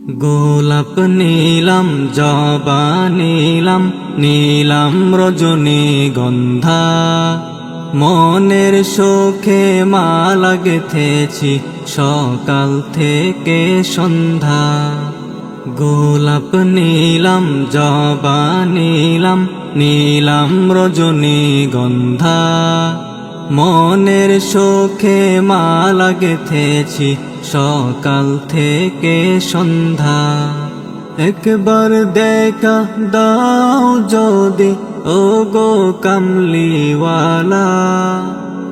গোলাপ নীলাম, জবা নীলাম নীলাম রজনী গন্ধা। মনের শোকে মা গেথেছি সকাল থেকে সন্ধ্যা। গোলাপ নীলাম, জবা নীলাম নীলাম রজনী গন্ধা। মনের শোকে মালা গেথেছি সকাল থেকে সন্ধ্যা। একবার দেখা দাও যদি ও গো কামলিওয়ালা।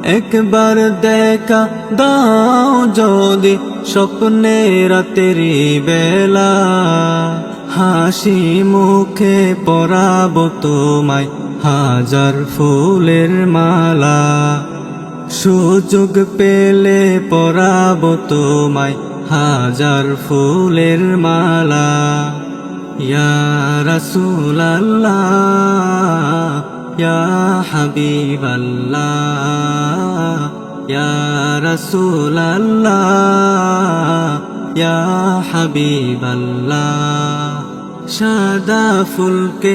একবার দেখা দাও যদি, স্বপ্নে রাতেরি বেলা। হাসি মুখে পরাব তোমায় হাজার ফুলের মালা, সুযোগ পেলে পরাব তোমায় হাজার ফুলের মালা। ইয়া রাসূলাল্লাহ, ইয়া হাবিবাল্লাহ, ইয়া রাসূলাল্লাহ, ইয়া হাবিবাল্লাহ। সাদা ফুলকে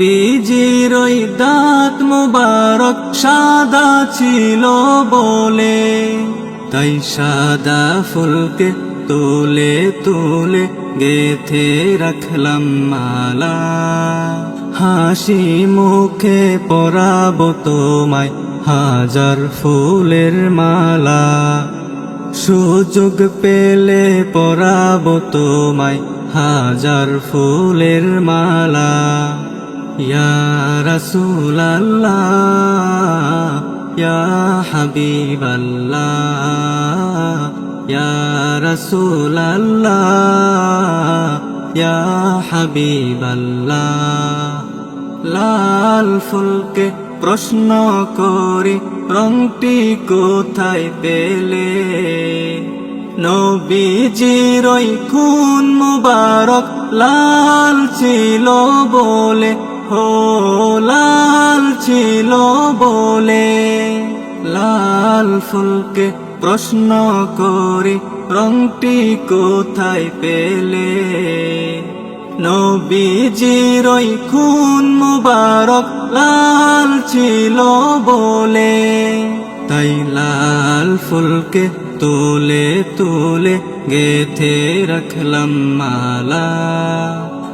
নবীজির ওই দাঁত মুবারক সাদা ছিল বলে। তাই সাদা ফুলকে তুলে তুলে গেথে রাখলাম মালা। হাসি মুখে পরাব তোমায় হাজার ফুলের মালা। সুযোগ পেলে পরাব তোমায় হাজার ফুলের মালা। ইয়া রাসূলাল্লাহ, ইয়া হাবিবাল্লাহ, ইয়া রাসূলাল্লাহ, ইয়া হাবিবাল্লাহ। লাল ফুলকে প্রশ্ন করি, রংটি কোথায় পেলে? নবীজির ওই খুন মুবারক লাল ছিল বলে হো লাল ছিল বলে লাল ফুলকে প্রশ্ন করি, রংটি কোথায় পেলে? নবীজির ওই খুন মুবারক লাল ছিল বলে, তাই লাল ফুলকে তুলে তুলে গেথে রাখলাম মালা।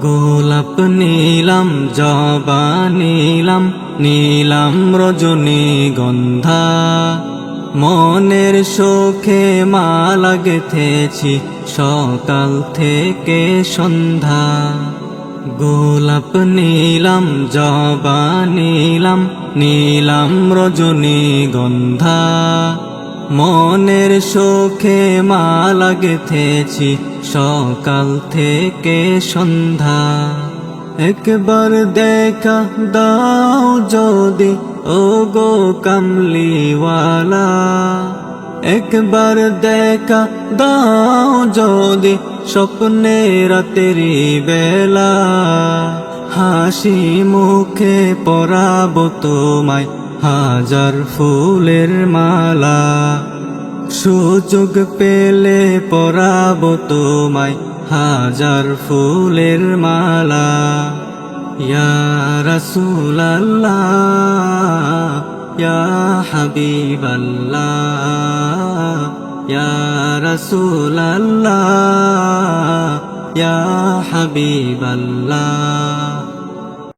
গোলাপ নীলাম, জবা নীলাম নীলাম রজনী গন্ধা। মনের শোকে মালা গেথেছি সকাল থেকে সন্ধ্যা। গোলাপ নীলাম, জবা নীলাম নীলাম রজনী গন্ধা। মনের শোকে মা গেথেছি সকাল থেকে সন্ধ্যা। একবার দেখা দাও যদি ও গো কামলিওয়ালা। একবার দেখা দাও যদি, স্বপ্নে রাতেরি বেলা। হাসি মুখে পরাব তোমায় হাজার ফুলের মালা, সুযোগ পেলে পরাব তোমায় হাজার ফুলের মালা। ইয়া রাসূলাল্লাহ, ইয়া হাবিবাল্লাহ, ইয়া ইয়া হাবিবাল্লাহ।